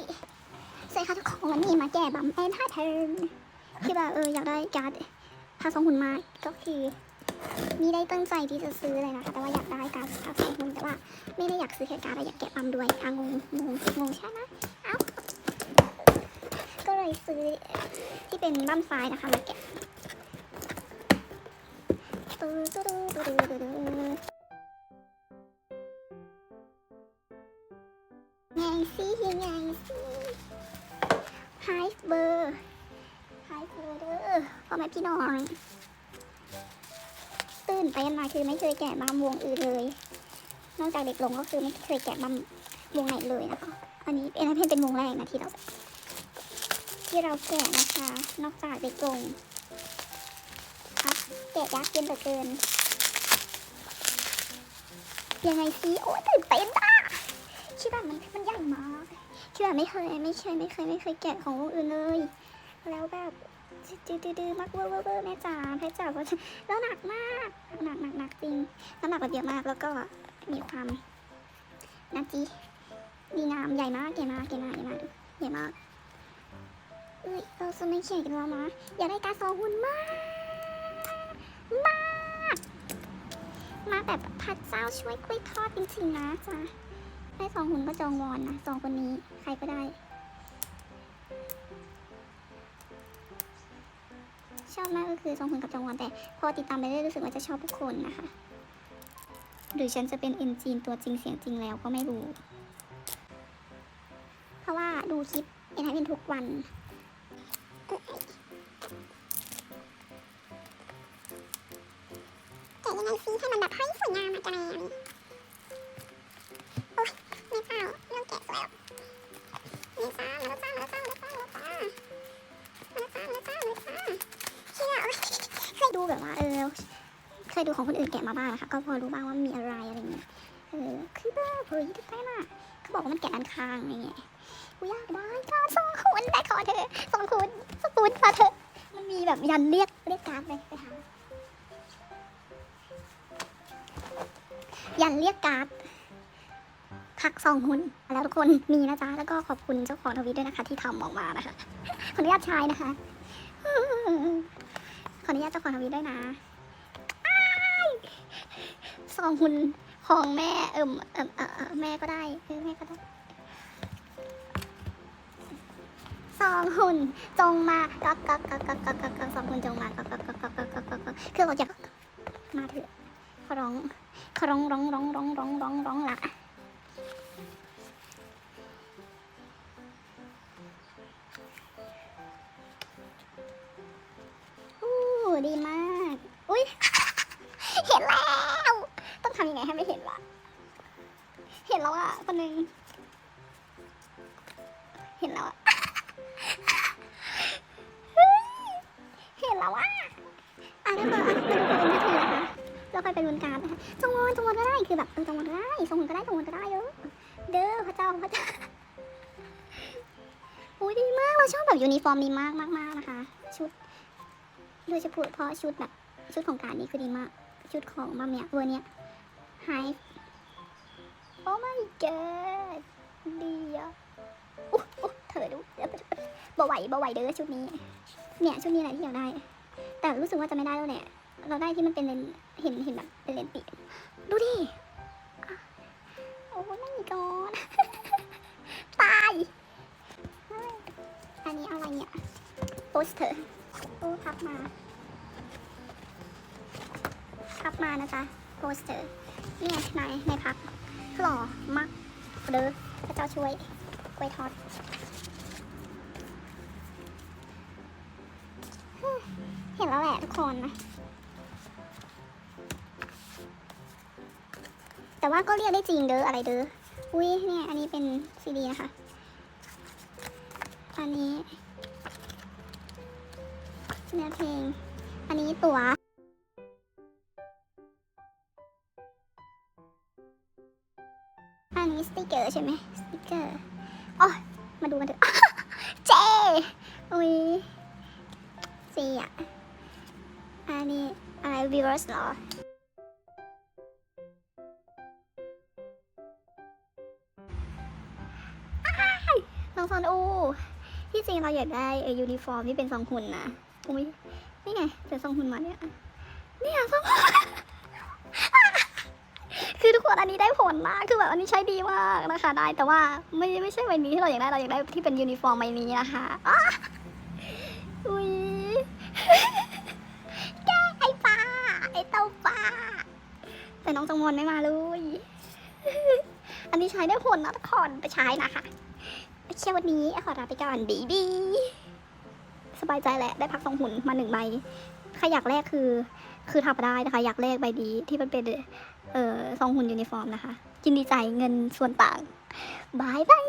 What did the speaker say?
ยสวัสดีค่ะทุกคนวันนี้มาแก้บัมแอนท่าเทิร์นคือแบบเอออยากได้การ์ดพาสองหุ่นมาก็คือมีได้ตั้งใจที่จะซื้อเลยนะคะแต่ว่าอยากได้การ์ดพาสองหุ่นแต่ว่าไม่ได้อยากซื้อแค่การ์ดอยากแกะบัมด้วยอะงงงงงงใช่ไหมเอ้าก็เลยซื้อที่เป็นบัมซ้ายนะคะมาแกะตื้อตื้อตื้อ สิยังไงสิไฮเบอร์ไฮเบอร์เด้อพ่อแม่พี่น้อง ตื่นเต้นมาคือไม่เคยแกะบามวงอื่นเลย นอกจากเด็กลงก็คือไม่เคยแกะบามวงไหนเลยนะคะ อันนี้เป็นเป็นเป็นวงแรกนะที่เรา ที่เราแกะนะคะ นอกจากเด็กลงอะแกะยากเย็นเหลือเกินยังไงสิโอ้ยตื่นเต้นอะ คิดว่ามันมันใหญ่มากคิดว่าไม่เคยไม่เคยไม่เคยไม่เคยแกะของวงอื่นเลย แล้วแบบดื้อดื้อมากเวอร์เวอร์เวอร์แม่จ๋าแม่จ๋าก็แล้วหนักมากหนักหนักหนักจริงน้ำหนักแบบเยอะมากแล้วก็มีความนาจีดีงามใหญ่มากใหญ่มากใหญ่มากใหญ่มากใหญ่มากเอ้ยเราจะไม่เขียนกันแล้วนะอยากได้การดสองหุ่นมากมาก มาแบบพระเจ้าช่วยกล้วยทอดจริงๆนะจ๊ะ ได้สองหุ่นก็จองวอนนะสองคนนี้ใครก็ได้ ชอบมากก็คือสองหุ่นกับจองวอนแต่ พอติดตามไปเรื่อยรู้สึกว่าจะชอบทุกคนนะคะ หรือฉันจะเป็นเอ็นจีนตัวจริงเสียงจริงแล้วก็ไม่รู้ เพราะว่าดูคลิปเอ็นไฮเป็นทุกวันแต่ยังไงซิให้มันแบบเฮ้ยสวยงามอะจังเลย ยดูของคนอื่นแกะมาบ้างนะคะ ก็พอรู้บ้างว่ามีอะไรอะไรเงี้ย เออคือแบบเฮ้ยได้ไหมเขาบอกว่ามันแกะด้านข้างอะไรเงี้ยกูอยากได้ก็สองคุณแต่ขอเธอสองคุณสองคุณขอเธอมันมีแบบยันเรียกเรียกการ์ดไปไปหายันเรียกการ์ดพักสองหุ้นแล้วทุกคนมีนะจ๊ะแล้วก็ขอบคุณเจ้าของทวิตด้วยนะคะ ที่ทำออกมานะคะขออนุญาตใช้นะคะขออนุญาตเจ้าของทวิตด้วยนะ ซองหุ่นของแม่เอิ่มเอิ่มเออแม่ก็ได้คือแม่ก็ได้ ซองหุ่นจงมาก็ก็ก็ก็ก็ก็กกัซองหุ่นจงมาก็ก็ก็ก็ก็ก็ก็คือเราจะมาเถอะขาร้องเขร้องร้องร้องร้องร้องร้องร้องละโอ้ดีมาก อุ้ย ทำยังไงให้ไม่เห็นวะเห็นแล้วอะคนหนึ่งเห็นแล้วอะเห็นแล้วอะอะทุกคนอะไปดูคนอื่นทีนะคะแล้วค่อยไปลุ้นการนะคะจงวนจงวนก็ได้คือแบบจงวนก็ได้จงวนก็ได้จงวนก็ได้เยอะเด้อพระเจ้าพระเจ้าอุ้ยดีมากเราชอบแบบยูนิฟอร์มนี้มากมากมากนะคะ ชุดโดยเฉพาะเพราะชุดแบบชุดของการนี้คือดีมาก ชุดของมาเมียเวอร์เนี้ย ไฮโอ้ my god ดีอะอุ๊อุ๊เธอดูเดี๋ยวบ่ไหวบ่ไหวเด้อชุดนี้ เนี่ยชุดนี้แหละที่อยากได้ แต่รู้สึกว่าจะไม่ได้แล้วแหละเราได้ที่มันเป็นเลนเห็นเห็นแบบเป็นเลนปีดูดิ โอ้ไม่มีกอนตายเฮ้ยอันนี้อะไรเนี่ยโปสเตอร์โอ้พับมาพับมานะจ๊ะ โปสเตอร์เนี่ยนายนายพับหล่อมากเด้อพระเจ้าช่วยกล้วยทอดเห็นแล้วแหละทุกคนนะ แต่ว่าก็เรียกได้จริงเด้ออะไรเด้อ อุ้ยเนี่ยอันนี้เป็นซีดีนะคะ อันนี้เนื้อเพลง อันนี้ตัวอั ใช่ไหมสติกเกอร์อ๋อมาดูกันเถอะเจอุ้ยซีอะอันนี้อะไรวีเวอร์สเหรออ้ายเราน้องซอนอูที่จริงเราอยากได้เอยูนิฟอร์มที่เป็นทรงหุ่นนะอุ้ยนี่ไงเป็นทรงหุ่นมาเนี่ยเนี่ยทรงหุ่น คือทุกคนอันนี้ได้ผลมากคือแบบอันนี้ใช้ดีมากนะคะได้แต่ว่าไม่ไม่ใช่ใบนี้ที่เราอยากได้เราอยากได้ที่เป็นยูนิฟอร์มใบนี้นะคะอ้าอุ้ยแกไอ้ป้าไอ้เต้าป้าแต่น้องจงมนไม่มาเลยอันนี้ใช้ได้ผลนะทุกคนไปใช้นะคะโอเควันนี้ขอลาไปก่อนดีดีสบายใจแหละได้พักสองหุ่นมาหนึ่งใบใครอยากแลกคือ คือทำได้นะคะ อยากแลกใบดีที่มันเป็น เออซองหุ่นยูนิฟอร์มนะคะยินดีใจายเงินส่วนต่างบายบาย